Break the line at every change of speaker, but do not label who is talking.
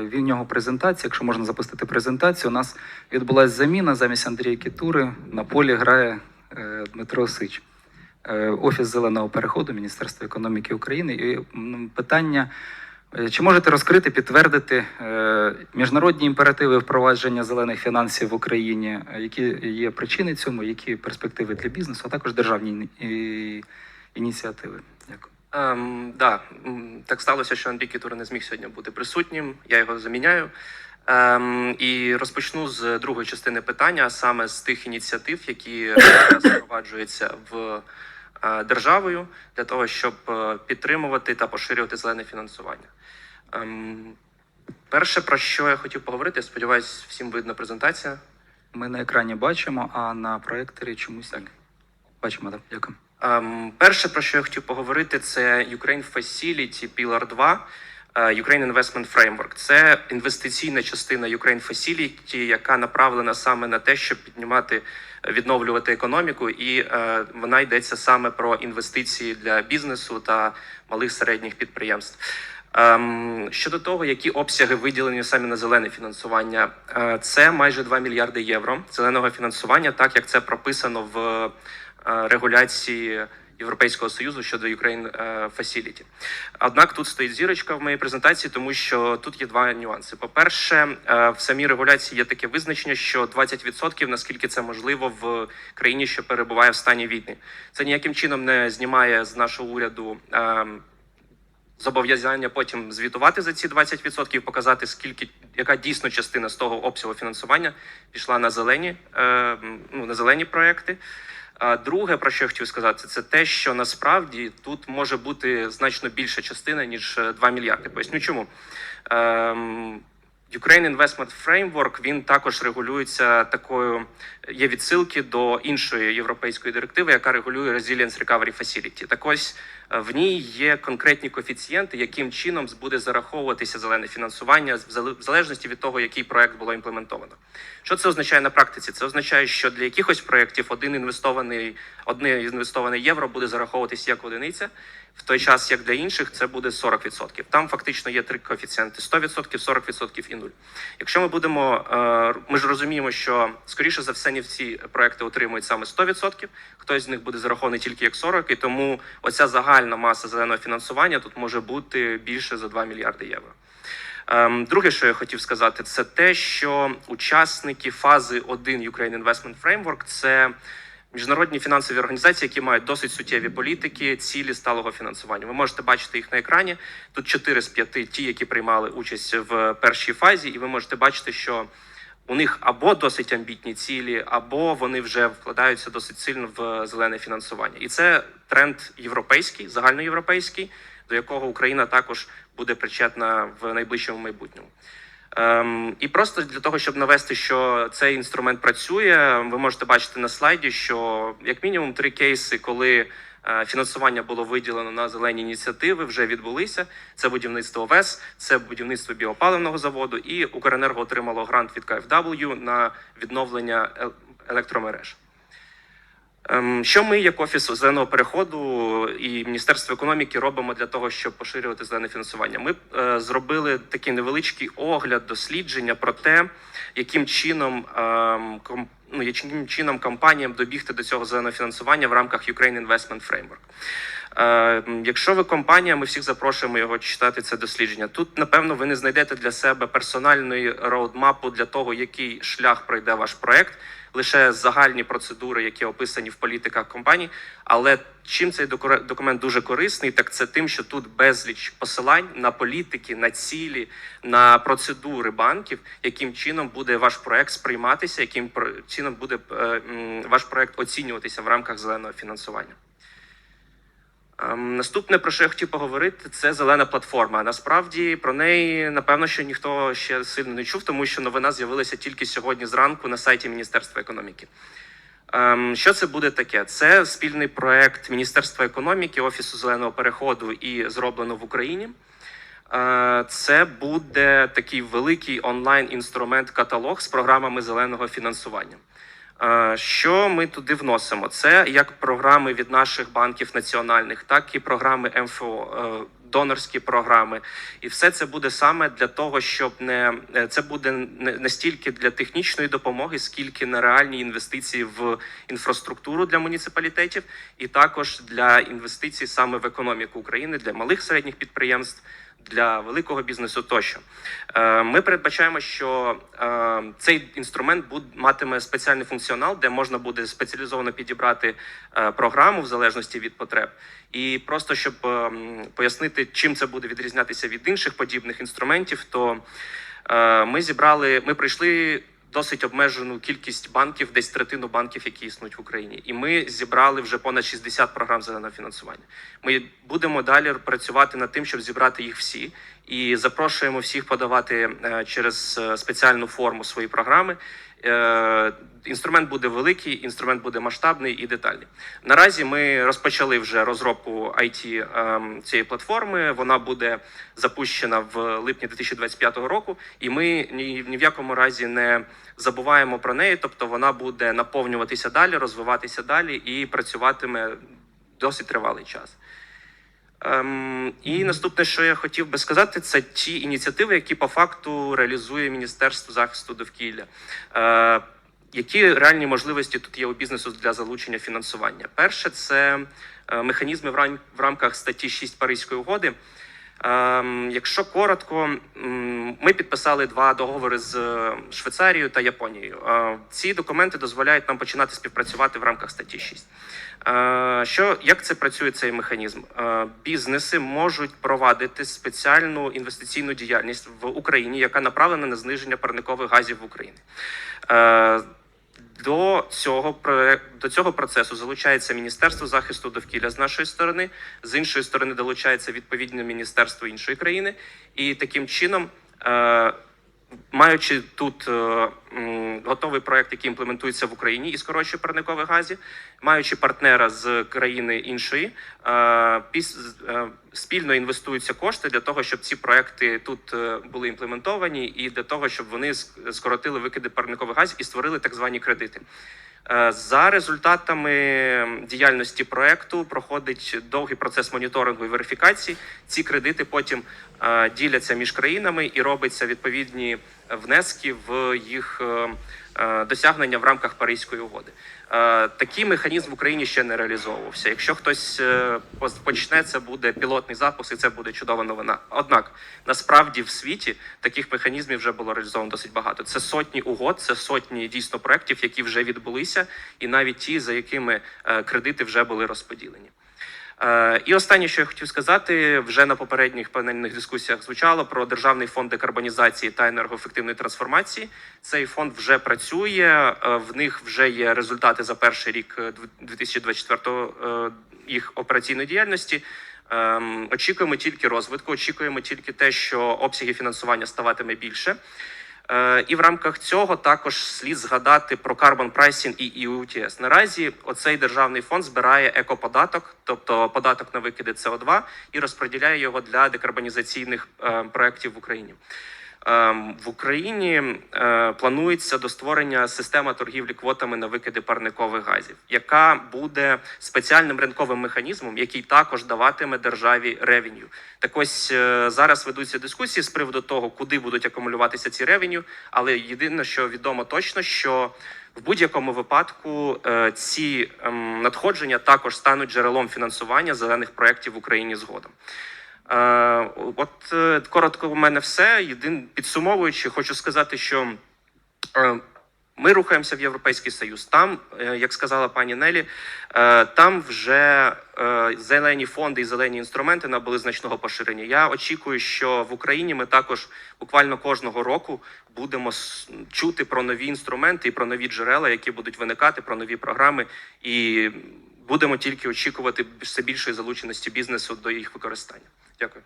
В нього презентація. Якщо можна запустити презентацію, у нас відбулася заміна замість Андрія Кітури. На полі грає е, Дмитро Сич. Е, Офіс зеленого переходу Міністерства економіки України. І питання: е, чи можете розкрити, підтвердити міжнародні імперативи впровадження зелених фінансів в Україні? Які є причини цьому, які перспективи для бізнесу, а також державні ініціативи?
Ем, да, так сталося, що Андрій Кітур не зміг сьогодні бути присутнім. Я його заміняю. Ем, і розпочну з другої частини питання, саме з тих ініціатив, які зараз впроваджуються в е, державою для того, щоб е, підтримувати та поширювати зелене фінансування. Ем, перше, про що я хотів поговорити, сподіваюся, всім видно презентація.
Ми на екрані бачимо, а на проекторі чомусь так. Бачимо, так. Дякую.
Ем, перше, про що я хотів поговорити, це Ukraine Facility Pillar 2, е, Ukraine Investment Framework. Це інвестиційна частина Ukraine Facility, яка направлена саме на те, щоб піднімати, е, відновлювати економіку, і е, вона йдеться саме про інвестиції для бізнесу та малих середніх підприємств. Ем, щодо того, які обсяги виділені саме на зелене фінансування, е, це майже 2 мільярди євро зеленого фінансування, так як це прописано в регуляції Європейського союзу щодо Ukraine е, Facility. Однак тут стоїть зірочка в моїй презентації, тому що тут є два нюанси. По-перше, е, в самій регуляції є таке визначення, що 20% наскільки це можливо в країні, що перебуває в стані війни. Це ніяким чином не знімає з нашого уряду. Зобов'язання потім звітувати за ці 20%, показати скільки яка дійсно частина з того обсягу фінансування пішла на зелені, е, ну на зелені проекти. А друге, про що я хотів сказати, це те, що насправді тут може бути значно більша частина ніж е, 2 мільярди. Поясню чому. Ем, Ukraine Investment Framework, він також регулюється такою. Є відсилки до іншої європейської директиви, яка регулює Resilience Recovery Facility. Так ось е, в ній є конкретні коефіцієнти, яким чином буде зараховуватися зелене фінансування в залежності від того, який проект було імплементовано. Що це означає на практиці? Це означає, що для якихось проєктів один інвестований одне інвестоване євро буде зараховуватися як одиниця, в той час як для інших це буде 40%. Там фактично є три коефіцієнти: 100%, 40% і 0. Якщо ми будемо, е, ми ж розуміємо, що скоріше за все не всі проекти отримують саме 100%, хтось з них буде зарахований тільки як 40%, і тому оця загальна маса зеленого фінансування тут може бути більше за 2 мільярди євро. Ем, Друге, що я хотів сказати, це те, що учасники фази 1 Ukraine Investment Framework – це міжнародні фінансові організації, які мають досить суттєві політики, цілі сталого фінансування. Ви можете бачити їх на екрані. Тут 4 з 5 ті, які приймали участь в першій фазі, і ви можете бачити, що у них або досить амбітні цілі, або вони вже вкладаються досить сильно в зелене фінансування. І це тренд європейський, загальноєвропейський, до якого Україна також буде причетна в найближчому майбутньому. Ем, і просто для того, щоб навести, що цей інструмент працює, ви можете бачити на слайді, що як мінімум три кейси, коли фінансування було виділено на зелені ініціативи, вже відбулися. Це будівництво ВЕС, це будівництво біопаливного заводу, і Укренерго отримало грант від КФW на відновлення електромереж. Ем, Що ми, як офіс зеленого переходу і Міністерство економіки, робимо для того, щоб поширювати зелене фінансування? Ми е, зробили такий невеличкий огляд, дослідження про те, яким чином ем, ну, яким чином компаніям добігти до цього зеленого фінансування в рамках Ukraine Investment Framework. Е, Якщо ви компанія, ми всіх запрошуємо його читати це дослідження. Тут, напевно, ви не знайдете для себе персональної роудмапу для того, який шлях пройде ваш проект, лише загальні процедури, які описані в політиках компаній. Але чим цей документ дуже корисний, так це тим, що тут безліч посилань на політики, на цілі, на процедури банків, яким чином буде ваш проект сприйматися, яким чином буде е, ваш проект оцінюватися в рамках зеленого фінансування. Ем, Наступне, про що я хотів поговорити, це зелена платформа. Насправді про неї напевно, що ніхто ще сильно не чув, тому що новина з'явилася тільки сьогодні зранку на сайті Міністерства економіки. Ем, Що це буде таке? Це спільний проект Міністерства економіки, Офісу зеленого переходу і зроблено в Україні. Е, Це буде такий великий онлайн-інструмент-каталог з програмами зеленого фінансування. Що ми туди вносимо? Це як програми від наших банків національних, так і програми МФО. Е, донорські програми. І все це буде саме для того, щоб не е, це буде не стільки для технічної допомоги, скільки на реальні інвестиції в інфраструктуру для муніципалітетів, і також для інвестицій саме в економіку України для малих середніх підприємств. Для великого бізнесу тощо Е, ми передбачаємо, що е, цей інструмент матиме спеціальний функціонал, де можна буде спеціалізовано підібрати е, програму в залежності від потреб. І просто щоб пояснити, чим це буде відрізнятися від інших подібних інструментів, то ми зібрали, ми прийшли досить обмежену кількість банків, десь третину банків, які існують в Україні, і ми зібрали вже понад 60 програм зеленого фінансування. Ми будемо далі працювати над тим, щоб зібрати їх всі, і запрошуємо всіх подавати е, через е, спеціальну форму свої програми. Е, Інструмент буде великий, інструмент буде масштабний і детальний. Наразі ми розпочали вже розробку IT ем, цієї платформи. Вона буде запущена в липні 2025 року, і ми ні, ні в якому разі не забуваємо про неї. Тобто вона буде наповнюватися далі, розвиватися далі і працюватиме досить тривалий час. Ем, і наступне, що я хотів би сказати, це ті ініціативи, які по факту реалізує Міністерство захисту довкілля. Е, які реальні можливості тут є у бізнесу для залучення фінансування? Перше, це е, механізми в, рамках статті 6 Паризької угоди. Ем, якщо коротко, ми підписали два договори з е, Швейцарією та Японією. Е, ці документи дозволяють нам починати співпрацювати в рамках статті 6. Е, Що як це працює цей механізм? Бізнеси можуть провадити спеціальну інвестиційну діяльність в Україні, яка направлена на зниження парникових газів в Україні. До цього до цього процесу залучається Міністерство захисту довкілля з нашої сторони, з іншої сторони долучається відповідне міністерство іншої країни, і таким чином. Е, Маючи тут е, готовий проект, який імплементується в Україні і скорочує парникові гази, маючи партнера з країни іншої, е, спільно інвестуються кошти для того, щоб ці проекти тут е, були імплементовані, і для того, щоб вони ск- скоротили викиди парникових газів і створили так звані кредити. Е, За результатами діяльності проекту проходить довгий процес моніторингу і верифікації. Ці кредити потім е, діляться між країнами і робиться відповідні внески в їх досягнення в рамках Паризької угоди. Е, Такий механізм в Україні ще не реалізовувався. Якщо хтось е, почне, це буде пілотний запуск, і це буде чудова новина. Однак насправді в світі таких механізмів вже було реалізовано досить багато. Це сотні угод, це сотні дійсно проєктів, які вже відбулися, і навіть ті, за якими е, кредити вже були розподілені. Е, І останнє, що я хотів сказати, вже на попередніх панельних дискусіях звучало про державний фонд декарбонізації та енергоефективної трансформації. Цей фонд вже працює. е, В них вже є результати за перший рік е, дв- 2024 е, їх операційної діяльності. Ем, Очікуємо тільки розвитку, очікуємо тільки те, що обсяги фінансування ставатиме більше. Е, І в рамках цього також слід згадати про Carbon Pricing і EUTS. Наразі оцей державний фонд збирає екоподаток, тобто податок на викиди СО2, і розподіляє його для декарбонізаційних е, проєктів в Україні. Ем, В Україні е, планується до створення системи торгівлі квотами на викиди парникових газів, яка буде спеціальним ринковим механізмом, який також даватиме державі ревеню. Так ось е, зараз ведуться дискусії з приводу того, куди будуть акумулюватися ці ревеню. Але єдине, що відомо точно, що в будь-якому випадку е, ці ем, надходження також стануть джерелом фінансування зелених проєктів в Україні згодом. Е, От е, коротко у мене все. Єдин підсумовуючи, хочу сказати, що е, ми рухаємося в Європейський Союз. Там, як сказала пані Нелі, там вже зелені фонди і зелені інструменти набули значного поширення. Я очікую, що в Україні ми також буквально кожного року будемо чути про нові інструменти і про нові джерела, які будуть виникати, про нові програми, і будемо тільки очікувати все більшої залученості бізнесу до їх використання. Дякую.